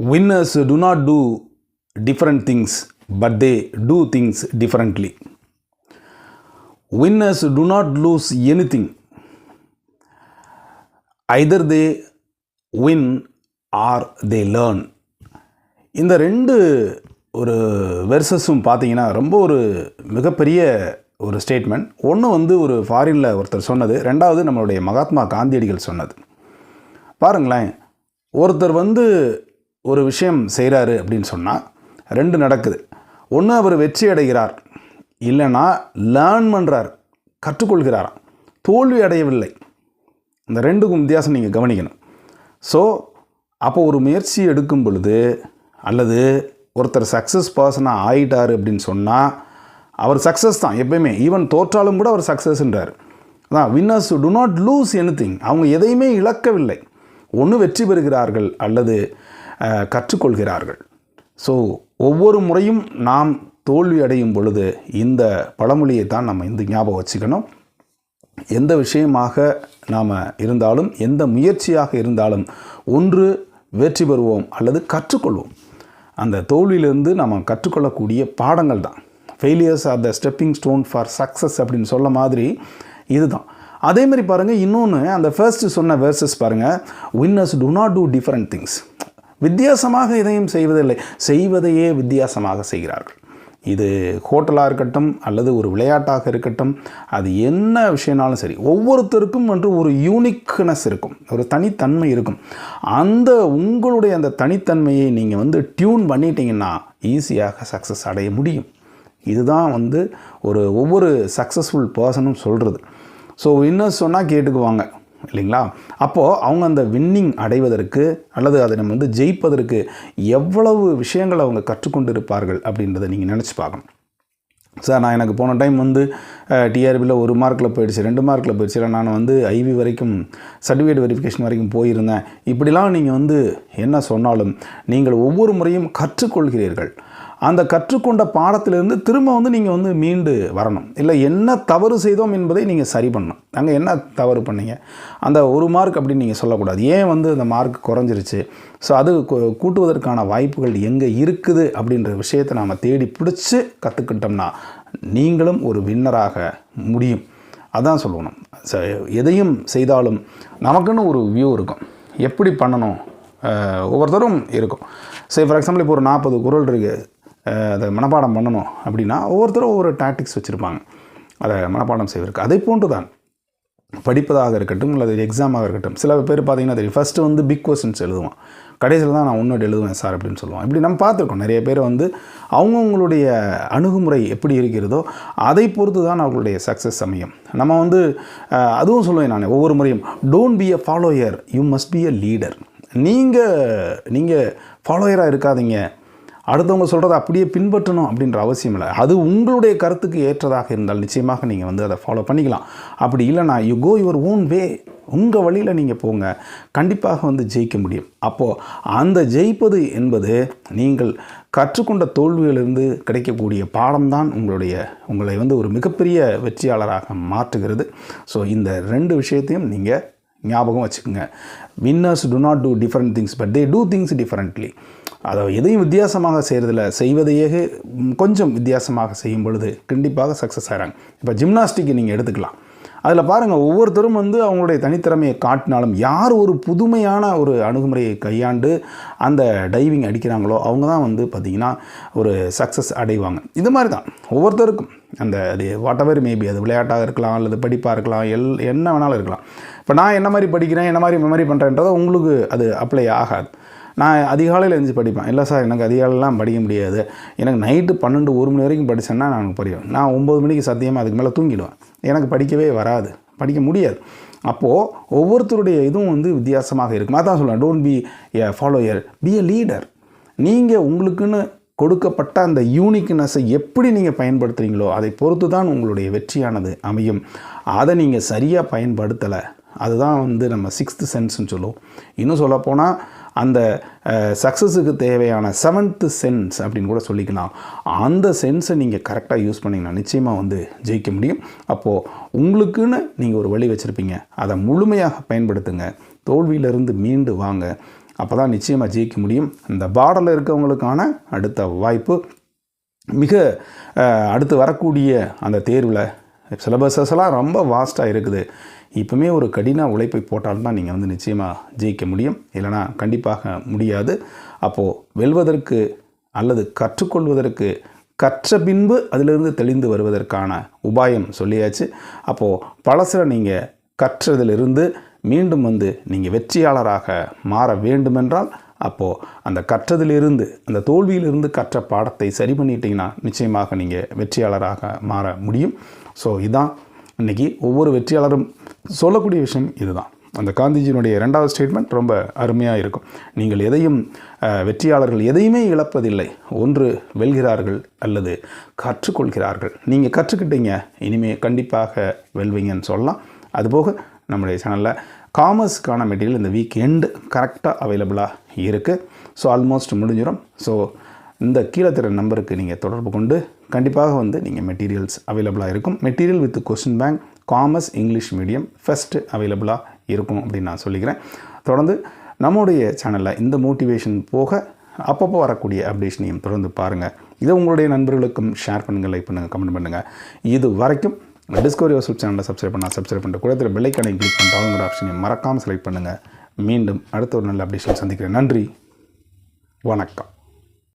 Winners do not do different things, but they do things differently. Winners do not lose anything. Either they win or they learn. இந்த ரெண்டு ஒரு வெர்சஸும் பார்த்தீங்கன்னா ரொம்ப ஒரு மிகப்பெரிய ஒரு ஸ்டேட்மெண்ட் ஒன்று வந்து ஒரு ஃபாரினில் ஒருத்தர் சொன்னது ரெண்டாவது நம்மளுடைய மகாத்மா காந்தியடிகள் சொன்னது பாருங்களேன் ஒருத்தர் வந்து ஒரு விஷயம் செய்கிறாரு அப்படின்னு சொன்னால் ரெண்டு நடக்குது. ஒன்று அவர் வெற்றி அடைகிறார் இல்லைன்னா லேர்ன் பண்ணுறார் கற்றுக்கொள்கிறாராம். தோல்வி அடையவில்லை. இந்த ரெண்டுக்கும் வித்தியாசம் நீங்கள் கவனிக்கணும். ஸோ அப்போ ஒரு முயற்சி எடுக்கும் பொழுது அல்லது ஒருத்தர் சக்ஸஸ் பர்சனாக ஆகிட்டார் அப்படின்னு சொன்னால் அவர் சக்ஸஸ் தான் எப்பயுமே. ஈவன் தோற்றாலும் கூட அவர் சக்ஸஸ்ன்றார் அதான் winners do not lose any அவங்க எதையுமே இழக்கவில்லை. ஒன்று வெற்றி பெறுகிறார்கள் அல்லது கற்றுக்கொள்கிறார்கள். ஸோ ஒவ்வொரு முறையும் நாம் தோல்வி அடையும் பொழுது இந்த பழமொழியை தான் நம்ம இந்த ஞாபகம் வச்சுக்கணும். எந்த விஷயமாக நாம் இருந்தாலும் எந்த முயற்சியாக இருந்தாலும் ஒன்று வெற்றி பெறுவோம் அல்லது கற்றுக்கொள்வோம். அந்த தோல்வியிலிருந்து நாம் கற்றுக்கொள்ளக்கூடிய பாடங்கள் தான். Failures are the stepping stone for success அப்படின்னு சொல்ல மாதிரி இதுதான். அதே மாதிரி பாருங்கள் இன்னொன்று அந்த ஃபர்ஸ்ட் சொன்ன வேர்சஸ் பாருங்கள் winners do not do different things வித்தியாசமாக எதையும் செய்வதில்லை. செய்வதையே வித்தியாசமாக செய்கிறார்கள். இது ஹோட்டலாக இருக்கட்டும் அல்லது ஒரு விளையாட்டாக இருக்கட்டும் அது என்ன விஷயம்னாலும் சரி ஒவ்வொருத்தருக்கும் என்று ஒரு யூனிக்னஸ் இருக்கும். ஒரு தனித்தன்மை இருக்கும். அந்த உங்களுடைய அந்த தனித்தன்மையை நீங்கள் வந்து டியூன் பண்ணிட்டீங்கன்னா ஈஸியாக சக்ஸஸ் அடைய முடியும். இதுதான் வந்து ஒரு ஒவ்வொரு சக்ஸஸ்ஃபுல் பர்சனும் சொல்கிறது ஸோ இன்னும் சொன்னால் கேட்டுக்குவாங்க. இல்லைங்களா? அப்போது அவங்க அந்த வின்னிங் அடைவதற்கு அல்லது அதை நம்ம வந்து ஜெயிப்பதற்கு எவ்வளவு விஷயங்கள் அவங்க கற்றுக்கொண்டு இருப்பார்கள் அப்படின்றத நீங்கள் நினச்சி பார்க்கணும். சார் நான் எனக்கு போன டைம் வந்து டிஆர்பியில் ஒரு மார்க்கில் போயிடுச்சு ரெண்டு மார்க்கில் போயிடுச்சு. இல்லை நான் வந்து ஐவி வரைக்கும் சர்டிஃபிகேட் வெரிஃபிகேஷன் வரைக்கும் போயிருந்தேன். இப்படிலாம் நீங்கள் வந்து என்ன சொன்னாலும் நீங்கள் ஒவ்வொரு முறையும் கற்றுக்கொள்கிறீர்கள். அந்த கற்றுக்கொண்ட பாடத்திலிருந்து திரும்ப வந்து நீங்கள் வந்து மீண்டு வரணும். இல்லை என்ன தவறு செய்தோம் என்பதை நீங்கள் சரி பண்ணணும். அங்கே என்ன தவறு பண்ணீங்க? அந்த ஒரு மார்க் அப்படின்னு நீங்கள் சொல்லக்கூடாது. ஏன் வந்து அந்த மார்க் குறைஞ்சிருச்சு? ஸோ அது கூட்டுவதற்கான வாய்ப்புகள் எங்கே இருக்குது அப்படின்ற விஷயத்தை நாம் தேடி பிடிச்சி கற்றுக்கிட்டோம்னா நீங்களும் ஒரு வின்னராக முடியும். அதான் சொல்லணும். எதையும் செய்தாலும் நமக்குன்னு ஒரு வியூ இருக்கும். எப்படி பண்ணணும்? ஒவ்வொருத்தரும் இருக்கும். சரி ஃபார் எக்ஸாம்பிள் இப்போ ஒரு நாற்பது குரல் இருக்குது அதை மனப்பாடம் பண்ணணும் அப்படின்னா ஒவ்வொருத்தரும் ஒவ்வொரு டாக்டிக்ஸ் வச்சுருப்பாங்க. அதை மனப்பாடம் செய்வதற்கு. அதை போன்று தான் படிப்பதாக இருக்கட்டும் அல்லது எக்ஸாமாக இருக்கட்டும். சில பேர் பார்த்தீங்கன்னா தெரியும். ஃபஸ்ட்டு வந்து பிக் கொஸ்டின்ஸ் எழுதுவான். கடைசியில் தான் நான் உன்னோட எழுதுவேன் சார் அப்படின்னு சொல்லுவான். இப்படி நம்ம பார்த்துருக்கோம். நிறைய பேர் வந்து அவங்கவுங்களுடைய அணுகுமுறை எப்படி இருக்கிறதோ அதை பொறுத்து தான் அவங்களுடைய சக்ஸஸ் அமையும். நம்ம வந்து அதுவும் சொல்லுவேன் நான் ஒவ்வொரு முறையும். Don't be a follower you must be a leader நீங்கள் நீங்கள் ஃபாலோயராக இருக்காதீங்க. அடுத்தவங்க சொல்கிறத அப்படியே பின்பற்றணும் அப்படின்ற அவசியம் இல்லை. அது உங்களுடைய கருத்துக்கு ஏற்றதாக இருந்தால் நிச்சயமாக நீங்கள் வந்து அதை ஃபாலோ பண்ணிக்கலாம். அப்படி இல்லைனா you go your own way உங்கள் வழியில் நீங்கள் போங்க. கண்டிப்பாக வந்து ஜெயிக்க முடியும். அப்போது அந்த ஜெயிப்பது என்பது நீங்கள் கற்றுக்கொண்ட தோல்வியிலிருந்து கிடைக்கக்கூடிய பாடம்தான் உங்களுடைய உங்களை வந்து ஒரு மிகப்பெரிய வெற்றியாளராக மாற்றுகிறது. ஸோ இந்த ரெண்டு விஷயத்தையும் நீங்கள் ஞாபகம் வச்சுக்கோங்க. Winners do not do different things but they do things differently அதை எதையும் வித்தியாசமாக செய்கிறதில்ல செய்வதையே கொஞ்சம் வித்தியாசமாக செய்யும் பொழுது கண்டிப்பாக சக்ஸஸ் ஆகிறாங்க இப்போ ஜிம்னாஸ்டிக்கு நீங்கள் எடுத்துக்கலாம். அதில் பாருங்கள் ஒவ்வொருத்தரும் வந்து அவங்களுடைய தனித்திறமையை காட்டினாலும் யார் ஒரு புதுமையான ஒரு அணுகுமுறையை கையாண்டு அந்த டைவிங் அடிக்கிறாங்களோ அவங்க தான் வந்து பார்த்திங்கன்னா ஒரு சக்ஸஸ் அடைவாங்க. இது மாதிரி தான் ஒவ்வொருத்தருக்கும் அந்த அது வாட் எவர் மேபி அது விளையாட்டாக இருக்கலாம் அல்லது படிப்பாக இருக்கலாம் எல் என்ன வேணாலும் இருக்கலாம். இப்போ நான் என்ன மாதிரி படிக்கிறேன் என்ன மாதிரி மெமரி பண்ணுறேன்றதை உங்களுக்கு அது அப்ளை ஆகாது. நான் அதிகாலையில் எழுந்து படிப்பேன். இல்லை சார் எனக்கு அதிகாலெலாம் படிக்க முடியாது. எனக்கு நைட்டு பன்னெண்டு ஒரு மணி வரைக்கும் படித்தேன்னா நான் புரியும். நான் ஒம்பது மணிக்கு சத்தியமாக அதுக்கு மேலே தூங்கிடுவேன். எனக்கு படிக்கவே வராது. படிக்க முடியாது. அப்போது ஒவ்வொருத்தருடைய இதுவும் வந்து வித்தியாசமாக இருக்கும். அதான் சொல்லுவேன் don't be a follower be a leader நீங்கள் உங்களுக்குன்னு கொடுக்கப்பட்ட அந்த யூனிக்னஸை எப்படி நீங்கள் பயன்படுத்துகிறீங்களோ அதை பொறுத்து தான் உங்களுடைய வெற்றியானது அமையும். அதை நீங்கள் சரியாக பயன்படுத்தலை. அதுதான் வந்து நம்ம சிக்ஸ்த்து சென்ஸ்ன்னு சொல்லுவோம். இன்னும் சொல்லப்போனால் அந்த சக்ஸஸுக்கு தேவையான செவன்த்து சென்ஸ் அப்படின்னு கூட சொல்லிக்கலாம். அந்த சென்ஸை நீங்கள் கரெக்டாக யூஸ் பண்ணிங்கன்னா நிச்சயமாக வந்து ஜெயிக்க முடியும். அப்போது உங்களுக்குன்னு நீங்கள் ஒரு வழி வச்சுருப்பீங்க. அதை முழுமையாக பயன்படுத்துங்க. தோல்வியிலிருந்து மீண்டு வாங்க. அப்போ தான் நிச்சயமாக ஜெயிக்க முடியும். இந்த பார்டரில் இருக்கவங்களுக்கான அடுத்த வாய்ப்பு. மிக அடுத்து வரக்கூடிய அந்த தேர்வில் சிலபஸஸ் எல்லாம் ரொம்ப வாஸ்ட்டாக இருக்குது. இப்போமே ஒரு கடின உழைப்பை போட்டால்தான் நீங்கள் வந்து நிச்சயமாக ஜெயிக்க முடியும். இல்லைனா கண்டிப்பாக முடியாது. அப்போது வெல்வதற்கு அல்லது கற்றுக்கொள்வதற்கு கற்ற பின்பு அதிலிருந்து தெளிந்து வருவதற்கான உபாயம் சொல்லியாச்சு. அப்போது பழசில் நீங்கள் கற்றதிலிருந்து மீண்டும் வந்து நீங்கள் வெற்றியாளராக மாற வேண்டுமென்றால் அப்போது அந்த கற்றதிலிருந்து அந்த தோல்வியிலிருந்து கற்ற பாடத்தை சரி பண்ணிட்டீங்கன்னா நிச்சயமாக நீங்கள் வெற்றியாளராக மாற முடியும். ஸோ இதுதான் இன்றைக்கி ஒவ்வொரு வெற்றியாளரும் சொல்லக்கூடிய விஷயம் இதுதான். அந்த காந்திஜியினுடைய இரண்டாவது ஸ்டேட்மெண்ட் ரொம்ப அருமையாக இருக்கும். நீங்கள் எதையும் வெற்றியாளர்கள் எதையுமே இழப்பதில்லை. ஒன்று வெல்கிறார்கள் அல்லது கற்றுக்கொள்கிறார்கள். நீங்கள் கற்றுக்கிட்டீங்க இனிமேல் கண்டிப்பாக வெல்வீங்கன்னு சொல்லலாம். அதுபோக நம்முடைய சேனலில் காமர்ஸ்க்கான மெட்டீரியல் இந்த வீக் எண்டு கரெக்டாக அவைலபிளாக இருக்குது ஸோ ஆல்மோஸ்ட் முடிஞ்சிடும் ஸோ இந்த கீழே தர நம்பருக்கு நீங்கள் தொடர்பு கொண்டு கண்டிப்பாக வந்து நீங்கள் மெட்டீரியல்ஸ் அவைலபிளாக இருக்கும். Material with question bank commerce English medium first அவைலபிளாக இருக்கும் அப்படின்னு நான் சொல்லிக்கிறேன். தொடர்ந்து நம்முடைய சேனலில் இந்த மோட்டிவேஷன் போக அப்பப்போ வரக்கூடிய அப்டேஷனையும் தொடர்ந்து பாருங்கள் இதை உங்களுடைய நண்பர்களுக்கும் ஷேர் பண்ணுங்கள் லைக் பண்ணுங்கள் கமெண்ட் பண்ணுங்கள் இது வரைக்கும் டிஸ்கவரி யூடியூப் சேனலை சப்ஸ்கிரைப் பண்ணால் சப்ஸ்கிரைப் பண்ணிட்டு கூட தெரிய பெல்லைக்கனை கிளிக் பண்ணிட்டு ஆப்ஷனை மறக்காமல் செலக்ட் பண்ணுங்கள் மீண்டும் அடுத்த ஒரு நல்ல அப்டேஷன் சந்திக்கிறேன். நன்றி. வணக்கம்.